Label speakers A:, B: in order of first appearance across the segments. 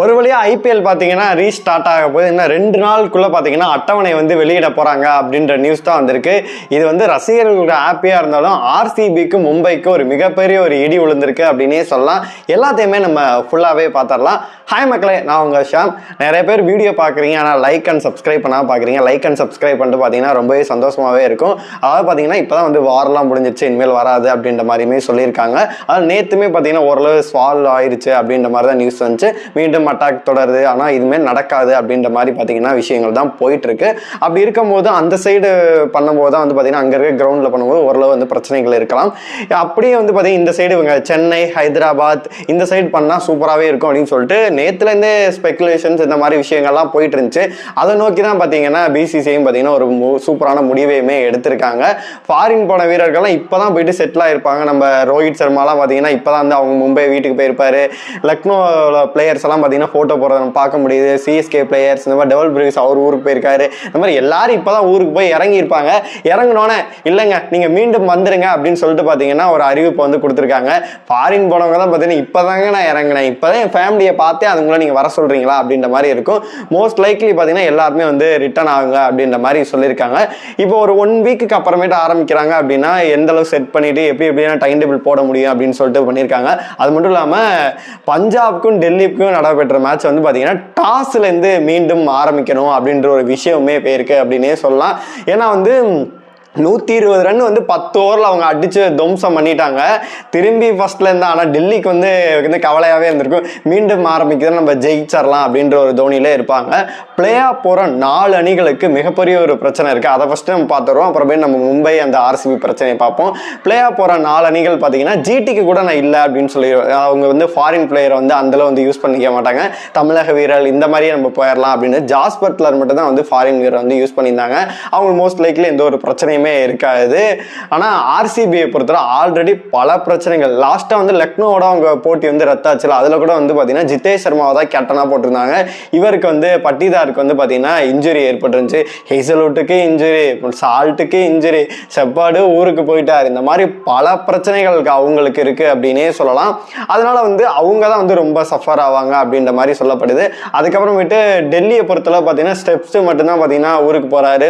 A: ஒரு வழியாக ஐபிஎல் பார்த்தீங்கன்னா ரீஸ்டார்ட் ஆக போது இன்னும் ரெண்டு நாளுக்குள்ளே பார்த்தீங்கன்னா அட்டவணை வந்து வெளியிட போகிறாங்க அப்படின்ற நியூஸ் தான் வந்திருக்கு. இது வந்து ரசிகர்களோட ஹாப்பியாக இருந்தாலும் ஆர்சிபிக்கு மும்பைக்கு ஒரு மிகப்பெரிய ஒரு இடி விழுந்திருக்கு அப்படின்னே சொல்லலாம். எல்லாத்தையுமே நம்ம ஃபுல்லாகவே பார்த்துடலாம் ஹாய் மக்களே நான் உங்கள் ஷாம். நிறைய பேர் வீடியோ பார்க்குறீங்க ஆனால் லைக் அண்ட் சப்ஸ்கிரைப் பண்ணால் பார்க்குறீங்க லைக் அண்ட் சப்ஸ்கிரைப் பண்ணிட்டு பார்த்தீங்கன்னா ரொம்பவே சந்தோஷமாகவே இருக்கும். அதாவது பார்த்தீங்கன்னா இப்போ தான் வந்து வாரெல்லாம் முடிஞ்சிருச்சு இனிமேல் வராது அப்படின்ற மாதிரியுமே சொல்லியிருக்காங்க. அதாவது நேற்றுமே பார்த்தீங்கன்னா ஓரளவு சால்வ் ஆயிடுச்சு அப்படின்ற மாதிரி தான் நியூஸ் வந்துச்சு. மீண்டும் அட்டாக் தொடருது ஆனால் இதுமாரி நடக்காது அப்படின்ற மாதிரி பார்த்தீங்கன்னா விஷயங்கள் தான் போயிட்டுருக்கு. அப்படி இருக்கும்போது அந்த சைடு பண்ணும்போது தான் வந்து பார்த்தீங்கன்னா அங்கே இருக்க கிரவுண்டில் பண்ணும்போது ஓரளவு வந்து பிரச்சனைகள் இருக்கலாம். அப்படியே வந்து பார்த்தீங்கன்னா இந்த சைடு இவங்க சென்னை ஹைதராபாத் இந்த சைடு பண்ணால் சூப்பராகவே இருக்கும் அப்படின்னு சொல்லிட்டு நேற்றுலேருந்தே ஸ்பெகுலேஷன்ஸ் இந்த மாதிரி விஷயங்கள்லாம் போயிட்டு இருந்துச்சு அதை நோக்கி தான் பார்த்தீங்கன்னா பிசிசியும் பார்த்தீங்கன்னா ஒரு மு- சூப்பரான முடிவையுமே எடுத்திருக்காங்க. ஃபாரின் போன வீரர்கள்லாம் இப்போ தான் போயிட்டு செட்டில் ஆகிருப்பாங்க நம்ம ரோஹித் சர்மாலாம் பார்த்தீங்கன்னா இப்போ தான் வந்து அவங்க மும்பை வீட்டுக்கு போயிருப்பாரு. லக்னோவில் பிளேயர்ஸ் எல்லாம் பார்த்தீங்கன்னா ஃபோட்டோ போகிறத நம்ம பார்க்க முடியுது. சிஎஸ்கே பிளேயர்ஸ் இந்த மாதிரி டெவல் பிரிக்ஸ் அவர் ஊருக்கு போயிருக்காரு. இந்த மாதிரி எல்லாரும் இப்போ தான் ஊருக்கு போய் இறங்கியிருப்பாங்க. இறங்கினோன்னே இல்லைங்க நீங்கள் மீண்டும் வந்துருங்க அப்படின்னு சொல்லிட்டு பார்த்தீங்கன்னா ஒரு அறிவிப்பு வந்து கொடுத்துருக்காங்க. ஃபாரின் போனவங்க தான் பார்த்தீங்கன்னா இப்போ தாங்க நான் இறங்கினேன். இப்போ தான் என் ஃபேமிலியை பார்த்தே அதுங்களை நீங்கள் வர சொல்கிறீங்களா அப்படின்ற மாதிரி இருக்கும். மோஸ்ட் லைக்லி பார்த்தீங்கன்னா எல்லாருமே வந்து ரிட்டர்ன் ஆகுங்க அப்படின்ற மாதிரி சொல்லியிருக்காங்க. இப்போ ஒரு ஒன் வீக்குக்கு அப்புறமேட்டு ஆரம்பிக்கிறாங்க அப்படின்னா எந்த அளவு செட் பண்ணிட்டு எப்படி எப்படியான டைம் டேபிள் போட முடியும் அப்படின்னு சொல்லிட்டு பண்ணியிருக்காங்க. அது மட்டும் இல்லாமல் பஞ்சாப்க்கும் டெல்லிக்கும் பெற்ற மேட்ச் வந்து பார்த்தீங்கன்னா டாஸ்லேருந்து மீண்டும் ஆரம்பிக்கணும் அப்படின்ற ஒரு விஷயமே போயிருக்கு அப்படின்னே சொல்லலாம். ஏன்னா வந்து நூற்றி இருபது ரன் வந்து பத்து ஓவரில் அவங்க அடிச்சு துவம்சம் பண்ணிட்டாங்க. திரும்பி ஃபஸ்ட்லேருந்து ஆனால் டெல்லிக்கு வந்து வந்து கவலையாகவே இருந்திருக்கும். மீண்டும் ஆரம்பிக்கிறது நம்ம ஜெயிச்சிடலாம் அப்படின்ற ஒரு தோனியிலே இருப்பாங்க. பிளே ஆஃப் போகிற நாலு அணிகளுக்கு மிகப்பெரிய ஒரு பிரச்சனை இருக்குது அதை ஃபஸ்ட்டு நம்ம பார்த்துருவோம் அப்புறமே நம்ம மும்பை அந்த ஆர்சிபி பிரச்சனையை பார்ப்போம். பிளே ஆஃப் போகிற நாலு அணிகள் பார்த்தீங்கன்னா ஜிடிக்கு கூட நான் இல்லை அப்படின்னு சொல்லி அவங்க வந்து ஃபாரின் பிளேயரை வந்து அந்தளவு வந்து யூஸ் பண்ணிக்க மாட்டாங்க. தமிழக வீரர் இந்த மாதிரியே நம்ம போயிடலாம் அப்படின்னு ஜாஸ் பட்லர் மட்டும் தான் வந்து ஃபாரின் வீரர் வந்து யூஸ் பண்ணியிருந்தாங்க. அவங்க மோஸ்ட் லைக்லி எந்த ஒரு பிரச்சனையும் இருக்காது. ஆனால் ஆர்சிபியை பொறுத்தவரை ஆல்ரெடி பல பிரச்சனைகள். லாஸ்ட்டாக வந்து லக்னோவோட அவங்க போட்டி வந்து ரத்தாச்சுல. அதில் கூட வந்து பார்த்தீங்கன்னா ஜிதேஷ் சர்மாவை தான் கேப்டனாக போட்டிருந்தாங்க. இவருக்கு வந்து பட்டிதாருக்கு வந்து பார்த்தீங்கன்னா இன்ஜுரி ஏற்பட்டுருந்துச்சு. ஹெசலூட்டுக்கு இன்ஜுரி சால்ட்டுக்கு இன்ஜுரி செப்பாடு ஊருக்கு போயிட்டார். இந்த மாதிரி பல பிரச்சனைகள் அவங்களுக்கு இருக்குது அப்படின்னே சொல்லலாம். அதனால் வந்து அவங்க தான் வந்து ரொம்ப சஃபர் ஆவாங்க அப்படின்ற மாதிரி சொல்லப்படுது. அதுக்கப்புறமேட்டு டெல்லியை பொறுத்தளவு பார்த்தீங்கன்னா ஸ்டெப்ஸ் மட்டும்தான் பார்த்தீங்கன்னா ஊருக்கு போகிறாரு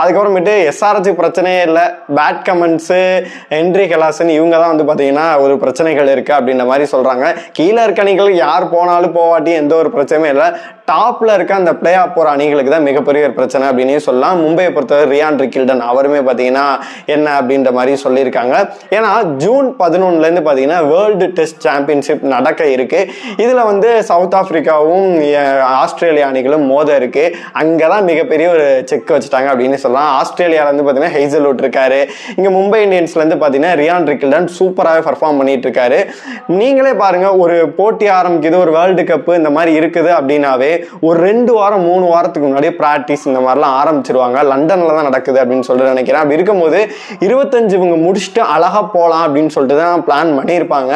A: அதுக்கப்புறமேட்டு எஸ்ஆர்ஹெச் பிரச்சனையே இல்லை. பேட் கமெண்ட்ஸு என்ட்ரி கலாசன் இவங்க தான் வந்து பார்த்தீங்கன்னா ஒரு பிரச்சனைகள் இருக்குது அப்படின்ற மாதிரி சொல்கிறாங்க கீழே இருக்க அணிகள் யார் போனாலும் போவாட்டி எந்த ஒரு பிரச்சனையும் இல்லை. டாப்ல இருக்க அந்த பிளே ஆஃப் போகிற அணிகளுக்கு தான் மிகப்பெரிய ஒரு பிரச்சனை அப்படின்னு சொல்லலாம். மும்பையை பொறுத்தவரை ரியான் ரிக்கில்டன் அவருமே பார்த்தீங்கன்னா என்ன அப்படின்ற மாதிரி சொல்லியிருக்காங்க. ஏன்னா ஜூன் பதினொன்னுலேருந்து பார்த்தீங்கன்னா வேர்ல்டு டெஸ்ட் சாம்பியன்ஷிப் நடக்க இருக்கு. இதில் வந்து சவுத் ஆப்பிரிக்காவும் ஆஸ்திரேலியா அணிகளும் மோத இருக்கு. அங்கே தான் மிகப்பெரிய ஒரு செக் வச்சுட்டாங்க அப்படின்னு சொல்லலாம். ஆஸ்திரேலியாவில் பார்த்தீங்கன்னா ஹெய்சல்வுட் இருக்காரு. இங்கே மும்பை இந்தியன்ஸ்லேருந்து பார்த்தீங்கன்னா ரியான் ரிக்கில்டன் சூப்பராகவே பர்ஃபார்ம் பண்ணிட்டு இருக்காரு. நீங்களே பாருங்க ஒரு போட்டி ஆரம்பிக்குது ஒரு வேர்ல்டு கப்பு இந்த மாதிரி இருக்குது அப்படின்னாவே ஒரு ரெண்டு வாரம் மூணு வாரத்துக்கு முன்னாடியே ப்ராக்டிஸ் இந்த மாதிரிலாம் ஆரம்பிச்சிருவாங்க. லண்டனில் தான் நடக்குது அப்படின்னு சொல்லிட்டு நினைக்கிறேன். அப்படி இருக்கும்போது இருபத்தஞ்சு இவங்க முடிச்சுட்டு அழகாக போகலாம் அப்படின்னு சொல்லிட்டு தான் பிளான் பண்ணியிருப்பாங்க.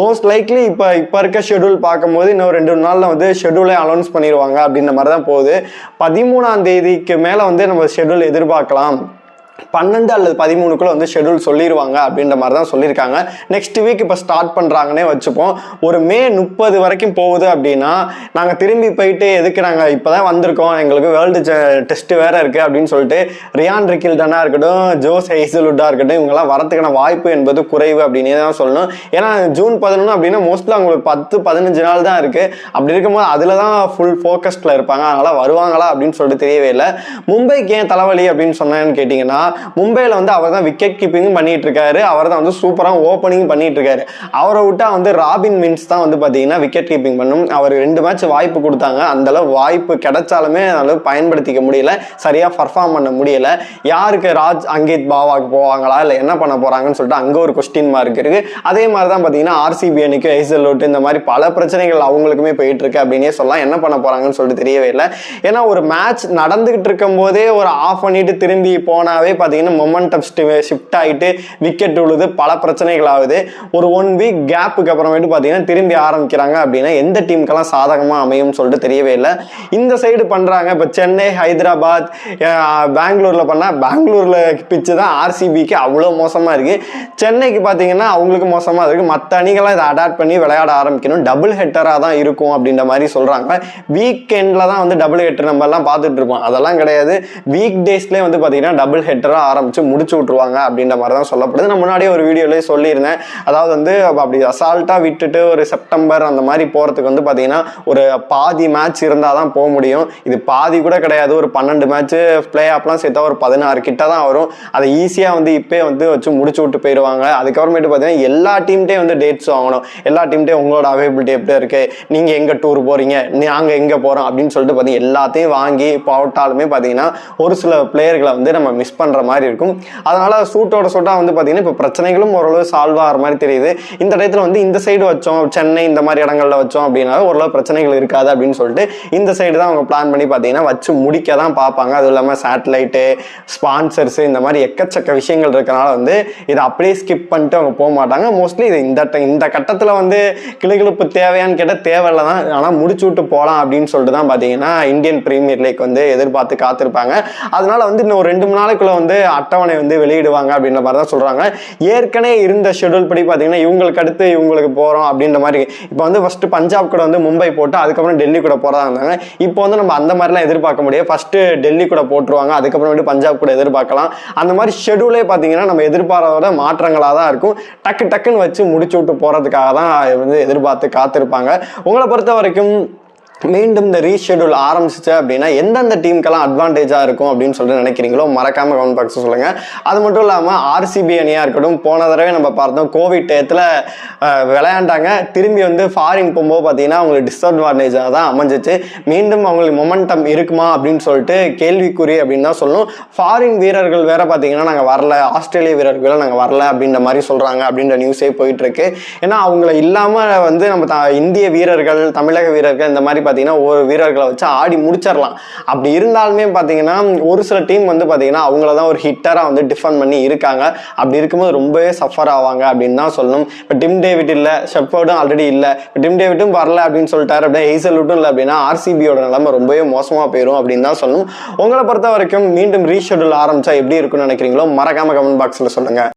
A: மோஸ்ட் லைக்லி இப்போ இப்போ இருக்க ஷெடியூல் பார்க்கும்போது இன்னும் ரெண்டு நாளில் வந்து ஷெடியூலே அனௌன்ஸ் பண்ணிடுவாங்க அப்படின்ற மாதிரி தான் போகுது. பதிமூணாம் தேதிக்கு மேலே வந்து நம்ம ஷெடியூல் எதிர்பார்க்கலாம். பன்னெண்டு அல்லது பதிமூணுக்குள்ள வந்து ஷெட்யூல் சொல்லிடுவாங்க அப்படின்ற மாதிரி தான் சொல்லியிருக்காங்க. நெக்ஸ்ட் வீக் இப்போ ஸ்டார்ட் பண்ணுறாங்கன்னே வச்சுப்போம். ஒரு மே முப்பது வரைக்கும் போகுது அப்படின்னா நாங்கள் திரும்பி போயிட்டு எதுக்கு நாங்கள் இப்போ தான் வந்திருக்கோம் எங்களுக்கு வேர்ல்டு டெஸ்ட் வேற இருக்குது அப்படின்னு சொல்லிட்டு ரியான் ரிக்கில்டனாக இருக்கட்டும் ஜோஸ் ஹெய்சலுட்டாக இருக்கட்டும் இவங்கெல்லாம் வரத்துக்கான வாய்ப்பு என்பது குறைவு அப்படின்னே தான் சொல்லணும். ஏன்னா ஜூன் பதினொன்று அப்படின்னா மோஸ்ட்லி அவங்களுக்கு பத்து பதினஞ்சு நாள் தான் இருக்குது அப்படி இருக்கும்போது அதில் தான் ஃபுல் ஃபோக்கஸ்டில் இருப்பாங்க. அதனால் வருவாங்களா அப்படின்னு சொல்லிட்டு தெரியவே இல்லை. மும்பைக்கு ஏன் தலைவலி அப்படின்னு சொன்னேன்னு கேட்டிங்கன்னா மும்பையில் வந்து அவர் தான் விக்கெட் கீப்பிங்கும் பண்ணிட்டு இருக்காரு. அவர் தான் வந்து சூப்பராக ஓப்பனிங் பண்ணிட்டு இருக்காரு. அவரை விட்டா வந்து ராபின் மின்ஸ் தான் வந்து பார்த்தீங்கன்னா விக்கெட் கீப்பிங் பண்ணும். அவர் ரெண்டு மேட்ச் வாய்ப்பு கொடுத்தாங்க. அந்த அளவு வாய்ப்பு கிடைச்சாலுமே அந்த அளவு பயன்படுத்திக்க முடியல. சரியாக பர்ஃபார்ம் பண்ண முடியல. யாருக்கு ராஜ் அங்கித் பாவாக்கு போவாங்களா? இல்லை என்ன பண்ண போகிறாங்கன்னு சொல்லிட்டு அங்கே ஒரு கொஸ்டின் மார்க் இருக்குது அதே மாதிரி தான் பார்த்தீங்கன்னா ஆர்சிபி அணிக்கு ஐசலோட் இந்த மாதிரி பல பிரச்சனைகள் அவங்களுக்குமே போயிட்டு இருக்கு அப்படின்னே சொல்லலாம். என்ன பண்ண போகிறாங்கன்னு சொல்லிட்டு தெரியவே இல்லை. ஏன்னா ஒரு மேட்ச் நடந்துகிட்டு இருக்கும் போதே ஒரு ஆஃப் பண்ணிட்டு திரும்பி போனாவே பார்த்தீங்கன்னா மொமெண்டம் ஷிஃப்ட் ஆகிட்டு விக்கெட் விழுது பல பிரச்சனைகள் ஆகுது. ஒரு ஒன் வீக் கேப்புக்கு அப்புறமேட்டு பார்த்தீங்கன்னா திரும்பி ஆரம்பிக்கிறாங்க அப்படின்னா எந்த டீமுக்கெல்லாம் சாதகமாக அமையும்னு சொல்லிட்டு தெரியவே இல்லை. இந்த சைடு பண்ணுறாங்க இப்போ சென்னை ஹைதராபாத் பெங்களூரில் பண்ணால் பெங்களூரில் பிச்சு தான் ஆர்சிபிக்கு அவ்வளோ மோசமாக இருக்குது சென்னைக்கு பார்த்தீங்கன்னா அவங்களுக்கு மோசமாக இருக்கு. மற்ற அணிகளாக இதை அடாப்ட் பண்ணி விளையாட ஆரம்பிக்கணும். டபுள் ஹெட்டராக தான் இருக்கும் அப்படின்ற மாதிரி சொல்கிறாங்க வீக்கெண்டில் தான் வந்து டபுள் ஹெட்டர் நம்ம எல்லாம் பார்த்துட்டு இருப்போம். அதெல்லாம் கிடையாது. வீக் டேஸ்லேயே வந்து பார்த்தீங்கன்னா டபுள் ஹெட்டர் சீக்கிரம் ஆரம்பித்து முடிச்சு விட்ருவாங்க அப்படின்ற மாதிரி தான் சொல்லப்படுது. நான் முன்னாடியே ஒரு வீடியோலேயே சொல்லியிருந்தேன். அதாவது வந்து அப்படி அசால்ட்டாக விட்டுட்டு ஒரு செப்டம்பர் அந்த மாதிரி போகிறதுக்கு வந்து பார்த்தீங்கன்னா ஒரு பாதி மேட்ச் இருந்தால் தான் போக முடியும். இது பாதி கூட கிடையாது. ஒரு பன்னெண்டு மேட்ச்சு பிளே ஆப்லாம் சேர்த்தா ஒரு பதினாறு கிட்ட தான் வரும். அதை ஈஸியாக வந்து இப்போயே வந்து வச்சு முடிச்சு விட்டு போயிடுவாங்க அதுக்கப்புறமேட்டு பார்த்தீங்கன்னா எல்லா டீம்கிட்டே வந்து டேட்ஸ் வாங்கணும். எல்லா டீம்கிட்டே உங்களோட அவைபிலிட்டி எப்படி இருக்குது நீங்கள் எங்கே டூர் போகிறீங்க நாங்கள் எங்கே போகிறோம் அப்படின்னு சொல்லிட்டு பார்த்தீங்கன்னா எல்லாத்தையும் வாங்கி போட்டாலுமே பார்த்தீங்கன்னா ஒரு சில பிளேயர்களை வந்து நம்ம மிஸ் பண்ணுற மாதிரி இருக்கும். அதனால் சூட்டோட சூட்டாக வந்து பார்த்தீங்கன்னா இப்போ பிரச்சனைகளும் ஓரளவு சால்வ் ஆகிற மாதிரி தெரியுது. இந்த டயத்தில் வந்து இந்த சைடு வச்சோம் சென்னை இந்த மாதிரி இடங்கள்ல வச்சோம் அப்படின்னா ஓரளவு பிரச்சனைகள் இருக்காது அப்படின்னு சொல்லிட்டு இந்த சைடு தான் அவங்க பிளான் பண்ணி பார்த்தீங்கன்னா வச்சு முடிக்க தான் பார்ப்பாங்க. அதுவும் இல்லாமல் சேட்டலைட்டு ஸ்பான்சர்ஸ் இந்த மாதிரி எக்கச்சக்க விஷயங்கள் இருக்கிறனால வந்து இதை அப்படியே ஸ்கிப் பண்ணிட்டு அவங்க போக மாட்டாங்க. மோஸ்ட்லி இது இந்த இந்த கட்டத்தில் வந்து கிளுகிழப்பு தேவையான்னு கேட்டால் தேவையில்ல தான். ஆனால் முடிச்சு விட்டு போகலாம் அப்படின்னு சொல்லிட்டு தான் பார்த்தீங்கன்னா இந்தியன் பிரீமியர் லீக் வந்து எதிர்பார்த்து காத்திருப்பாங்க. அதனால வந்து இன்னும் ரெண்டு மூணு நாளைக்குள்ள வந்து அட்டவணை வந்து வெளியிடுவாங்க அப்படின்ற மாதிரி தான் சொல்கிறாங்க ஏற்கனவே இருந்த ஷெட்யூல் படி பார்த்தீங்கன்னா இவங்களுக்கு அடுத்து இவங்களுக்கு போகிறோம் அப்படின்ற மாதிரி இப்போ வந்து ஃபஸ்ட்டு பஞ்சாப் கூட வந்து மும்பை போட்டு அதுக்கப்புறம் டெல்லி கூட போகிறதா இருந்தாங்க. இப்போ வந்து நம்ம அந்த மாதிரிலாம் எதிர்பார்க்க முடியாது. ஃபஸ்ட்டு டெல்லி கூட போட்டுருவாங்க அதுக்கப்புறமேட்டு பஞ்சாப் கூட எதிர்பார்க்கலாம். அந்த மாதிரி ஷெட்யூலே பார்த்தீங்கன்னா நம்ம எதிர்பாராத மாற்றங்களாக தான் இருக்கும். டக்கு டக்குன்னு வச்சு முடிச்சு விட்டு போகிறதுக்காக தான் வந்து எதிர்பார்த்து காத்திருப்பாங்க. உங்களை பொறுத்த வரைக்கும் மீண்டும் இந்த ரீஷெடியூல் ஆரம்பிச்சிச்சு அப்படின்னா எந்தெந்த டீமுக்கெல்லாம் அட்வான்டேஜாக இருக்கும் அப்படின்னு சொல்லிட்டு நினைக்கிறீங்களோ மறக்காம கமெண்ட் பாக்ஸ் சொல்லுங்க. அது மட்டும் இல்லாமல் ஆர்சிபி அணியாக இருக்கட்டும் போன தடவை நம்ம பார்த்தோம் கோவிட் டயத்தில் விளையாண்டாங்க. திரும்பி வந்து ஃபாரின் போகும்போது பார்த்தீங்கன்னா அவங்களுக்கு டிஸ்அட்வான்டேஜாக தான் அமைஞ்சிச்சு. மீண்டும் அவங்களுக்கு மொமெண்டம் இருக்குமா அப்படின்னு சொல்லிட்டு கேள்விக்குறி அப்படின்னு தான் சொல்லணும். ஃபாரின் வீரர்கள் வேற பார்த்தீங்கன்னா நாங்கள் வரல ஆஸ்திரேலிய வீரர்கள் நாங்கள் வரல அப்படின்ற மாதிரி சொல்கிறாங்க அப்படின்ற நியூஸே போயிட்டு இருக்கு. ஏன்னா அவங்கள இல்லாமல் வந்து நம்ம த- இந்திய வீரர்கள் தமிழக வீரர்கள் இந்த மாதிரி பார்த்தீங்கன்னா ஒரு வீரர்களை வச்சு ஆடி முடிச்சிடலாம் அப்படி இருந்தாலுமே பார்த்தீங்கன்னா ஒரு சில டீம் வந்து பார்த்தீங்கன்னா அவங்கள தான் ஒரு ஹிட்டராக வந்து டிஃபன் பண்ணி இருக்காங்க. அப்படி இருக்கும்போது ரொம்பவே சஃபர் ஆவாங்க அப்படின்னு தான் சொல்லணும். இப்போ டிம் டேவிட் இல்லை ஷெஃபர்டும் ஆல்ரெடி இல்லை. இப்போ டிம் டேவிட்டும் வரல அப்படின்னு சொல்லிட்டாரு அப்படியே ஹெய்சல்வுட்டும் இல்லை அப்படின்னா ஆர்சிபியோட நிலைமை ரொம்பவே மோசமாக போயிடும் அப்படின்னு தான் சொல்லணும். உங்களை பொறுத்த வரைக்கும் மீண்டும் ரீஷெடியூல் ஆரம்பிச்சா எப்படி இருக்கும்னு நினைக்கிறீங்களோ மறக்காம கமெண்ட் பாக்ஸில் சொல்லுங்கள்